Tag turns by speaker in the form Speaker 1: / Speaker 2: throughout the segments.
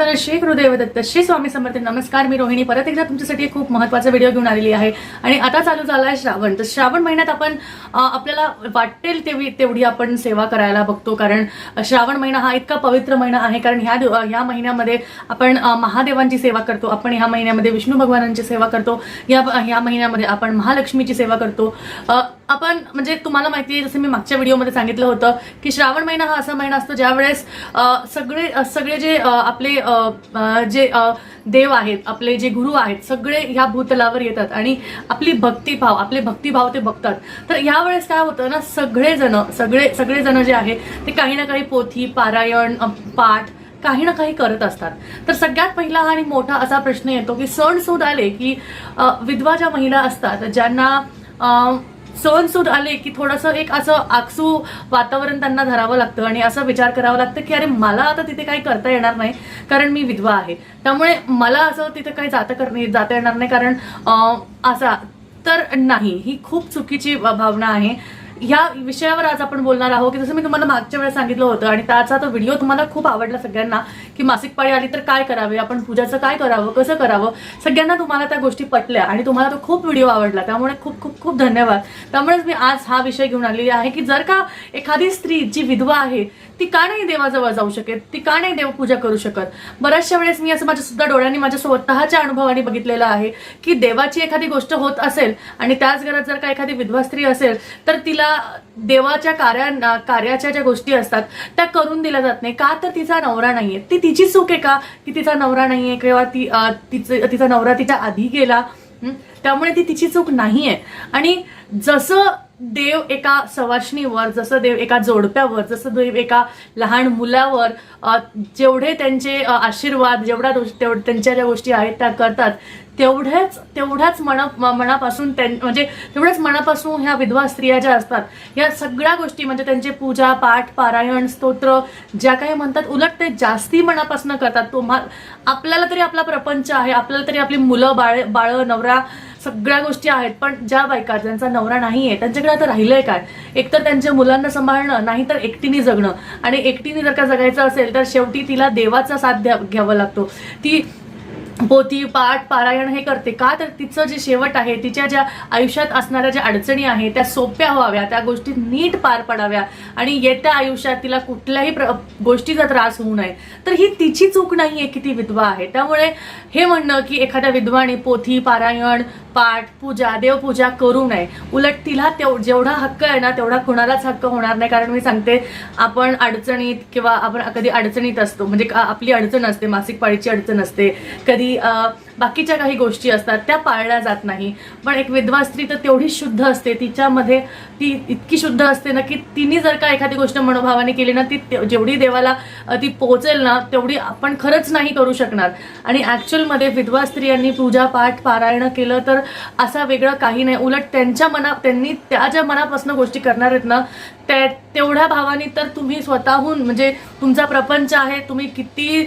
Speaker 1: चिंतन श्री गुरुदेव दत्त श्री स्वामी समर्थ नमस्कार मी रोहिणी. परत एकदा तुमच्यासाठी एक खूप महत्त्वाचा व्हिडिओ घेऊन आलेली आहे. आणि आता चालू झाला आहे श्रावण. तर श्रावण महिन्यात आपण आपल्याला वाटेल तेवढी तेवढी आपण सेवा करायला बघतो. कारण श्रावण महिना हा इतका पवित्र महिना आहे. कारण ह्या ह्या महिन्यामध्ये आपण महादेवांची सेवा करतो. आपण ह्या महिन्यामध्ये विष्णू भगवानांची सेवा करतो. या ह्या महिन्यामध्ये आपण महालक्ष्मीची सेवा करतो. आपण म्हणजे तुम्हाला माहिती आहे जसं मी मागच्या व्हिडिओमध्ये सांगितलं होतं की श्रावण महिना हा असा महिना असतो ज्यावेळेस सगळे सगळे जे आपले जे देव आहेत आपले जे गुरु आहेत सगळे ह्या भूतलावर येतात आणि आपली भक्तिभाव आपले भक्तिभाव ते बघतात. तर ह्यावेळेस काय होतं ना सगळेजण सगळे सगळेजण जे आहे ते काही ना काही पोथी पारायण पाठ काही ना काही करत असतात. तर सगळ्यात पहिला आणि मोठा असा प्रश्न येतो की सण सूद आले की विधवा ज्या महिला असतात ज्यांना सण सूद आले की थोडंसं एक असं आकसू वातावरण त्यांना धरावं लागतं आणि असा विचार करावा लागतं की अरे मला आता तिथे काही करता येणार नाही कारण मी विधवा आहे. त्यामुळे मला असं तिथे काही जाता करणे जाता येणार नाही कारण असा तर नाही. ही खूप चुकीची भावना आहे. ह्या विषयावर आज आपण बोलणार आहोत की जसं मी तुम्हाला मागच्या वेळेस सांगितलं होतं आणि त्याचा तो व्हिडिओ तुम्हाला खूप आवडला सगळ्यांना की मासिक पाळी आली तर काय करावे आपण पूजाचं काय करावं कसं करावं सगळ्यांना तुम्हाला त्या गोष्टी पटल्या आणि तुम्हाला तो खूप व्हिडिओ आवडला. त्यामुळे खूप खूप खूप धन्यवाद. त्यामुळेच मी आज हा विषय घेऊन आलेली आहे की जर का एखादी स्त्री जी विधवा आहे ती का नाही देवाजवळ जाऊ शकेल ती का नाही देवपूजा करू शकत. बऱ्याचशा वेळेस मी असं माझ्या सुद्धा डोळ्यांनी माझ्या स्वतःच्या अनुभवाने बघितलेलं आहे की देवाची एखादी गोष्ट होत असेल आणि त्याच घरात जर का एखादी विधवा स्त्री असेल तर तिला देवाच्या कार्या कार्याच्या ज्या गोष्टी असतात त्या करून दिल्या जात नाही. का तर तिचा नवरा नाहीये. ती तिची चूक आहे का? की तिचा नवरा नाहीये किंवा ती तिचं तिचा नवरा तिच्या आधी गेला? त्यामुळे ती तिची चूक नाहीये. आणि जसं देव एका सवाशणीवर जसं देव एका जोडप्यावर जसं देव एका लहान मुलावर जेवढे त्यांचे आशीर्वाद जेवढ्या दोष- तेवढ त्यांच्या ज्या गोष्टी आहेत त्या करतात. तेवढ्याच तेवढ्याच मना मनापासून त्यां म्हणजे तेवढ्याच मनापासून ह्या विधवा स्त्रिया ज्या असतात या सगळ्या गोष्टी म्हणजे त्यांचे पूजा पाठ पारायण स्तोत्र ज्या काही म्हणतात उलट ते जास्ती मनापासून करतात. तुम्हा आपल्याला तरी आपला प्रपंच आहे आपल्याला तरी आपली मुलं बाळ बाळं नवरा सगळ्या गोष्टी आहेत पण ज्या बायका ज्यांचा नवरा नाही आहे त्यांच्याकडे आता राहिलंय काय? एकतर त्यांच्या मुलांना सांभाळणं नाही तर एकटीने जगणं. आणि एकटीने जर का जगायचं असेल तर शेवटी तिला देवाचा साथ द्या घ्यावा लागतो. ती पोथी पाठ पारायण हे करते. का तर तिचं जे शेवट आहे तिच्या ज्या आयुष्यात असणाऱ्या ज्या अडचणी आहेत त्या सोप्या व्हाव्या त्या गोष्टी नीट पार पडाव्या. आणि येत्या आयुष्यात तिला कुठल्याही प्र गोष्टीचा त्रास होऊ नये. तर ही तिची चूक नाही आहे की ती विधवा आहे. त्यामुळे हे म्हणणं की एखाद्या विधवाने पोथी पारायण पाठ पूजा देवपूजा करू नये. उलट तिला तेव जेवढा हक्क आहे ना तेवढा कुणालाच हक्क होणार नाही. कारण मी सांगते आपण अडचणीत किंवा आपण कधी अडचणीत असतो म्हणजे आपली अडचण असते मासिक पाळीची अडचण असते. कधी बाकीच्या काही गोष्टी असतात त्या पाळल्या जात नाही. पण एक विधवा स्त्री तर तेवढी शुद्ध असते. तिच्यामध्ये ती इतकी शुद्ध असते ना की तिने जर का एखादी गोष्ट मनोभावाने केली ना ती ते- जेवढी देवाला ती पोहोचेल ना तेवढी आपण खरंच नाही करू शकणार. आणि ॲक्च्युअलमध्ये विधवा स्त्रियांनी पूजा पाठ पारायण केलं तर असा वेगळं काही नाही. उलट त्यांच्या मना त्यांनी त्या ज्या मनापासून गोष्टी करणार आहेत ना त्या तेवढ्या भावाने तर तुम्ही स्वतःहून म्हणजे तुमचा प्रपंच आहे तुम्ही किती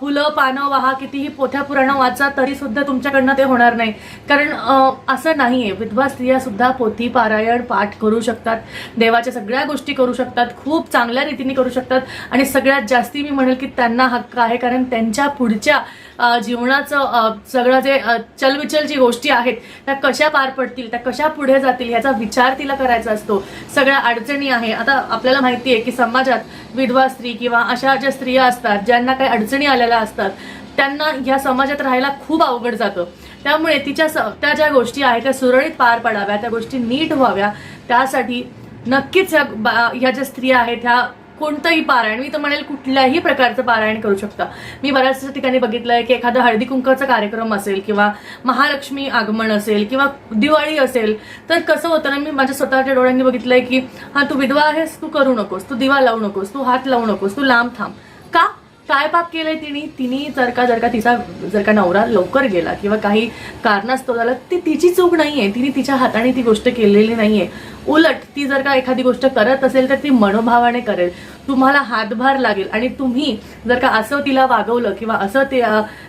Speaker 1: फुलं पानं वाहा कितीही पोथ्या पुराणं वाचा तरी सुद्धा तुमच्याकडनं ते होणार नाही. कारण असं असं नाहीये. विधवा स्त्रिया सुद्धा पोथी पारायण पाठ करू शकतात. देवाच्या सगळ्या गोष्टी करू शकतात. खूप चांगल्या रीतीने करू शकतात. आणि सगळ्यात जास्ती मी म्हणेल की त्यांना हक्क आहे. कारण त्यांच्या पुढच्या जीवनाचं सगळं जे चलविचल जी गोष्टी आहेत त्या कशा पार पडतील त्या कशा पुढे जातील ह्याचा विचार तिला करायचा असतो. सगळ्या अडचणी आहे. आता आपल्याला माहिती आहे की समाजात विधवा स्त्री किंवा अशा ज्या स्त्रिया असतात ज्यांना काही अडचणी आलेल्या असतात त्यांना या समाजात राहायला खूप अवघड जातं. त्यामुळे तिच्या स- त्या ज्या गोष्टी आहेत त्या सुरळीत पार पडाव्या त्या गोष्टी नीट व्हाव्या. त्यासाठी नक्कीच ह्या बा- ह्या ज्या स्त्रिया आहेत ह्या कोणतंही पारायण मी तर म्हणेल कुठल्याही प्रकारचं पारायण करू शकता. मी बऱ्याच ठिकाणी बघितलंय की एखादा हळदी कुंकाचा कार्यक्रम असेल किंवा महालक्ष्मी आगमन असेल किंवा दिवाळी असेल तर कसं होतं ना मी माझ्या स्वतःच्या डोळ्यांनी बघितलंय की हा तू विधवा आहेस तू करू नकोस तू दिवा लावू नकोस तू हात लावू नकोस तू लांब थांब. का? काय पाप केलंय तिने तिने जर का जर का तिचा जर का नवरा लवकर गेला किंवा काही कारणास्तव झालं ती तिची चूक नाही आहे तिने तिच्या हाताने ती गोष्ट केलेली नाही आहे उलट ती जर का एखादी गोष्ट करत असेल तर ती मनोभावाने करेल. तुम्हाला हातभार लागेल. आणि तुम्ही जर का असं तिला वागवलं किंवा असं ते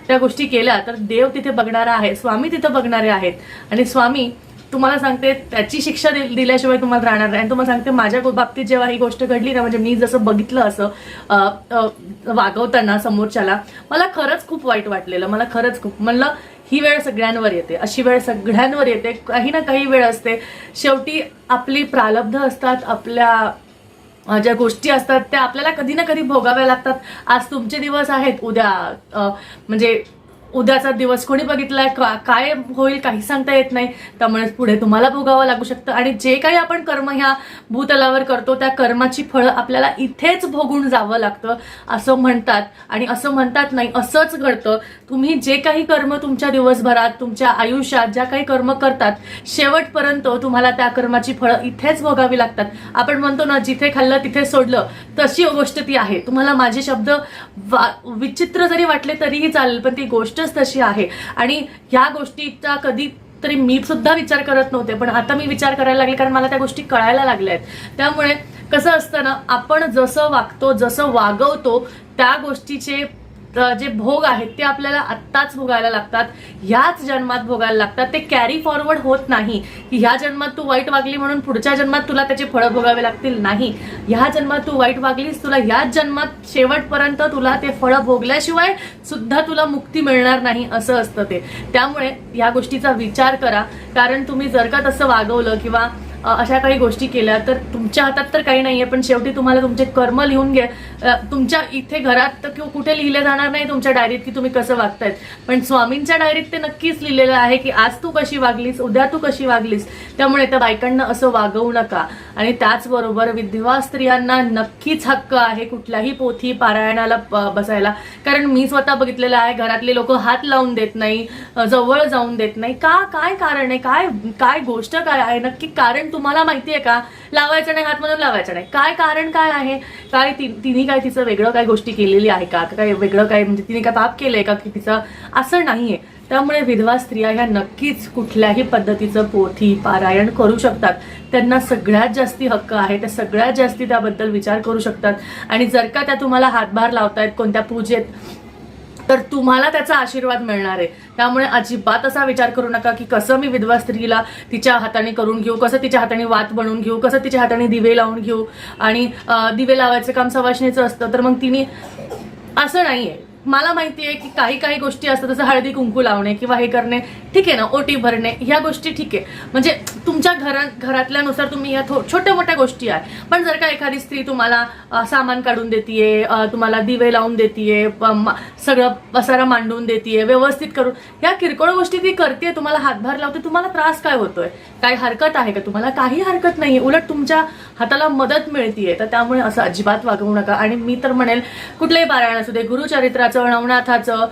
Speaker 1: त्या गोष्टी केल्या तर देव तिथे बघणारा आहे. स्वामी तिथे बघणारे आहेत. आणि स्वामी तुम्हाला सांगते त्याची शिक्षा दिल्याशिवाय तुम्हाला राहणार नाही. आणि तुम्हाला सांगते माझ्या बाबतीत जेव्हा ही गोष्ट घडली ना म्हणजे मी जसं बघितलं असं वागवताना समोरच्याला मला खरंच खूप वाईट वाटलेलं. मला खरंच खूप म्हणलं ही वेळ सगळ्यांवर येते. अशी वेळ सगळ्यांवर येते. काही ना काही वेळ असते. शेवटी आपली प्रालब्ध असतात आपल्या ज्या गोष्टी असतात त्या आपल्याला कधी ना कधी भोगाव्या लागतात. आज तुमचे दिवस आहेत उद्या म्हणजे उद्याचा दिवस कोणी बघितलाय? का- काय होईल? काही सांगता येत नाही. त्यामुळे पुढे तुम्हाला भोगावं लागू शकतं. आणि जे काही आपण कर्म ह्या भूतलावर करतो त्या कर्माची फळं आपल्याला इथेच भोगून जावं लागतं. असं म्हणतात. आणि असं म्हणतात नाही असंच घडतं. तुम्ही जे काही कर्म तुमच्या दिवसभरात तुमच्या आयुष्यात ज्या काही कर्म करतात शेवटपर्यंत तुम्हाला त्या कर्माची फळं इथेच भोगावी लागतात. आपण म्हणतो ना जिथे खाल्लं तिथे सोडलं. तशी गोष्ट ती आहे. तुम्हाला माझे शब्द वा- विचित्र जरी वाटले तरीही चालेल पण ती गोष्ट गोष्टच तशी आहे. आणि ह्या गोष्टीचा कधी तरी मी सुद्धा विचार करत नव्हते पण आता मी विचार करायला लागले कारण मला त्या गोष्टी कळायला लागल्या आहेत. त्यामुळे कसं असतं ना आपण जसं वागतो जसं वागवतो त्या गोष्टीचे जे भोग आहेत ते आपल्याला आत्ताच भोगायला लागतात. ह्याच जन्मात भोगायला लागतात. ते कॅरी फॉरवर्ड होत नाही. की ह्या जन्मात तू वाईट वागली म्हणून पुढच्या जन्मात तुला त्याचे फळं भोगावे लागतील? नाही. ह्या जन्मात तू वाईट वागलीस तुला ह्याच जन्मात शेवटपर्यंत तुला ते फळं भोगल्याशिवाय सुद्धा तुला मुक्ती मिळणार नाही असं असतं ते. त्यामुळे या गोष्टीचा विचार करा. कारण तुम्ही जर का तसं वागवलं किंवा अशा काही गोष्टी केल्या तर तुमच्या हातात तर काही नाही आहे पण शेवटी तुम्हाला तुमचे कर्म लिहून घे तुमच्या इथे घरात तर किंवा कुठे लिहिले जाणार नाही तुमच्या डायरीत की तुम्ही कसं वागतायत. पण स्वामींच्या डायरीत ते नक्कीच लिहिलेलं आहे की आज तू कशी वागलीस उद्या तू कशी वागलीस त्यामुळे त्या बायकांना असं वागवू नका. आणि त्याचबरोबर विधवा स्त्रियांना नक्कीच हक्क आहे कुठल्याही पोथी पारायणाला बसायला. कारण मी स्वतः बघितलेलं आहे घरातले लोक हात लावून देत नाही जवळ जाऊन देत नाही. का काय कारण आहे? काय काय गोष्ट काय आहे? नक्की कारण तुम्हाला माहिती आहे का लावायचं नाही हातमधून लावायचं नाही. काय कारण काय आहे? काय ति- तिने काय तिचं वेगळं काय गोष्टी केलेली आहे का? काय वेगळं काय म्हणजे तिने काय पाप केलंय का की तिचं? असं नाहीये. त्यामुळे विधवा स्त्रिया ह्या नक्कीच कुठल्याही पद्धतीचं पोथी पारायण करू शकतात. त्यांना सगळ्यात जास्ती हक्क आहे त्या सगळ्यात जास्ती त्याबद्दल विचार करू शकतात. आणि जर का त्या तुम्हाला हातभार लावतायत कोणत्या पूजेत तर तुम्हाला त्याचा आशीर्वाद मिळणार आहे. त्यामुळे अजिबात असा विचार करू नका की कसं मी विधवा स्त्रीला तिच्या हाताने करून घेऊ कसं तिच्या हाताने वात बनवून घेऊ कसं तिच्या हाताने दिवे लावून घेऊ. आणि दिवे लावायचं काम सवाशणीचं असतं तर मग तिने असं नाही आहे मला माहिती आहे की काही काही गोष्टी असतात जसं हळदी कुंकू लावणे किंवा हे करणे ठीक आहे ना ओटी भरणे ह्या गोष्टी ठीक आहे. म्हणजे तुमच्या घरा घरातल्यानुसार तुम्ही ह्या थो- छोट्या मोठ्या गोष्टी आहे. पण जर का एखादी स्त्री तुम्हाला सामान काढून देते तुम्हाला दिवे लावून देते सगळं पसारा मांडून देते व्यवस्थित करून ह्या किरकोळ गोष्टी ती करते तुम्हाला हातभार लावते तुम्हाला त्रास काय होतोय? काय हरकत आहे का? तुम्हाला काही हरकत नाही उलट तुमच्या हाताला मदत मिळतीये. तर त्यामुळे असं अजिबात वागवू नका. आणि मी तर म्हणेल कुठलंही पारायण असू दे गुरुचरित्राचं नवनाथाचं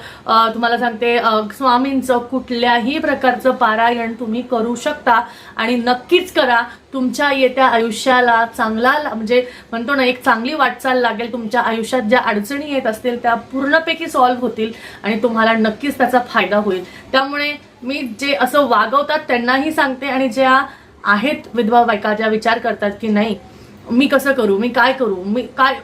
Speaker 1: तुम्हाला सांगते स्वामींचं कुठल्याही प्रकारचं पारायण तुम्ही करू शकता आणि नक्कीच करा. तुमच्या येत्या आयुष्याला चांगला म्हणजे म्हणतो ना एक चांगली वाटचाल लागेल. तुमच्या आयुष्यात ज्या अडचणी येत असतील त्या पूर्णपैकी सॉल्व्ह होतील आणि तुम्हाला नक्कीच त्याचा फायदा होईल. त्यामुळे मी जे असं वागवतात त्यांनाही सांगते आणि ज्या आहेत विधवा बायका ज्या विचार करतात की नाही मी कसं करू? मी काय करू? मी काय?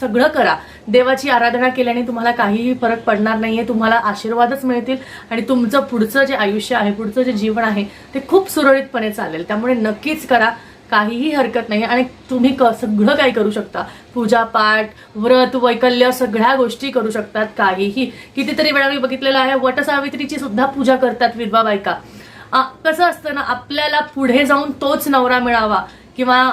Speaker 1: सगळं करा. देवाची आराधना केल्याने तुम्हाला काहीही फरक पडणार नाहीये तुम्हाला आशीर्वादच मिळतील आणि तुमचं पुढचं जे आयुष्य आहे पुढचं जे जीवन आहे ते खूप सुरळीतपणे चालेल. त्यामुळे नक्कीच करा काहीही हरकत नाही आणि तुम्ही क सगळं काही करू शकता. पूजापाठ व्रत वैकल्य सगळ्या गोष्टी करू शकतात काहीही. कितीतरी वेळा मी बघितलेलं आहे वटसावित्रीची सुद्धा पूजा करतात विधवा बायका. कसं असतं ना आपल्याला पुढे जाऊन तोच नवरा मिळावा. किंवा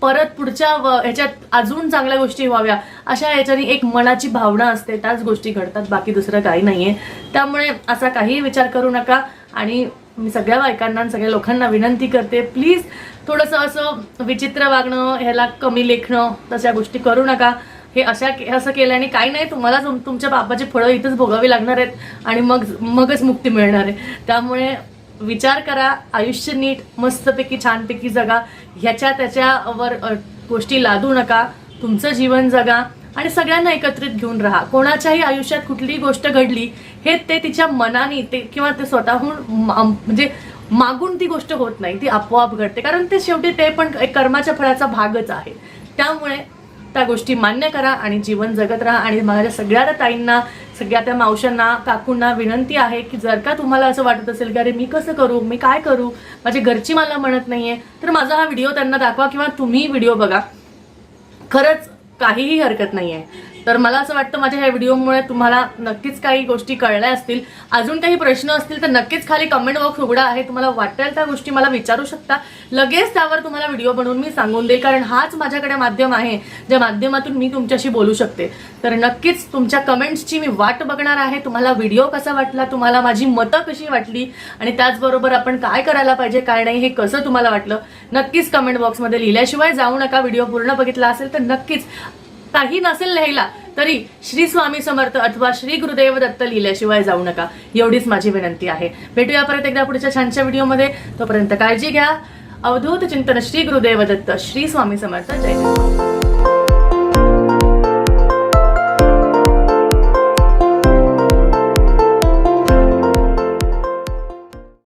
Speaker 1: परत पुढच्या व- ह्याच्यात अजून चांगल्या गोष्टी व्हाव्या अशा ह्याच्याने एक मनाची भावना असते त्याच गोष्टी घडतात बाकी दुसरं काही नाहीये. त्यामुळे असा काहीही विचार करू नका आणि मी सगळ्या बायकांना सगळ्या लोकांना विनंती करते प्लीज थोडंसं असं विचित्र वागणं ह्याला कमी लेखणं तशा गोष्टी करू नका. हे अशा असं केल्याने काही नाही तुम्हाला तुमच्या बापाची फळं इथंच भोगावी लागणार आहेत आणि मग मगच मुक्ती मिळणार आहे. त्यामुळे विचार करा आयुष्य नीट मस्तपैकी छानपैकी जगा. ह्याच्या त्याच्यावर गोष्टी लादू नका. तुमचं जीवन जगा आणि सगळ्यांना एकत्रित घेऊन राहा. कोणाच्याही आयुष्यात कुठलीही गोष्ट घडली हे ते तिच्या मनाने ते किंवा ते स्वतःहून मा- म्हणजे मागून ती गोष्ट होत नाही ती आपोआप घडते. कारण ते शेवटी ते पण एक कर्माच्या फळाचा भागच आहे. त्यामुळे त्या गोष्टी मान्य करा आणि जीवन जगत राहा. आणि माझ्या सगळ्या ताईंना सगळ्या त्या मावशांना काकूंना विनंती आहे की जर का तुम्हाला असं वाटत असेल की अरे मी कसं करू? मी काय करू? माझी घरची मला म्हणत नाहीये तर माझा हा व्हिडिओ त्यांना दाखवा किंवा तुम्ही व्हिडिओ बघा. खरंच काहीही हरकत नाहीये. तर मला असं वाटतं माझ्या ह्या व्हिडिओमुळे तुम्हाला नक्कीच काही गोष्टी कळल्या असतील. अजून काही प्रश्न असतील तर नक्कीच खाली कमेंट बॉक्स उघडा आहे. तुम्हाला वाटेल त्या गोष्टी मला विचारू शकता. लगेच त्यावर तुम्हाला व्हिडिओ बनवून मी सांगून देईल कारण हाच माझ्याकडे माध्यम आहे ज्या माध्यमातून मी तुमच्याशी बोलू शकते. तर नक्कीच तुमच्या कमेंट्सची मी वाट बघणार आहे. तुम्हाला व्हिडिओ कसा वाटला तुम्हाला माझी मतं कशी वाटली आणि त्याचबरोबर आपण काय करायला पाहिजे काय नाही हे कसं तुम्हाला वाटलं नक्कीच कमेंट बॉक्समध्ये लिहिल्याशिवाय जाऊ नका. व्हिडिओ पूर्ण बघितला असेल तर नक्कीच काही नसेल लिहायला तरी श्री स्वामी समर्थ अथवा श्री गुरुदेव दत्त लिहिल्याशिवाय जाऊ नका. एवढीच माझी विनंती आहे. भेटूया परत एकदा पुढच्या छानच्या व्हिडिओमध्ये. तोपर्यंत काळजी घ्या. अवधूत चिंतन श्री गुरुदेव दत्त श्री स्वामी समर्थ. जय जय.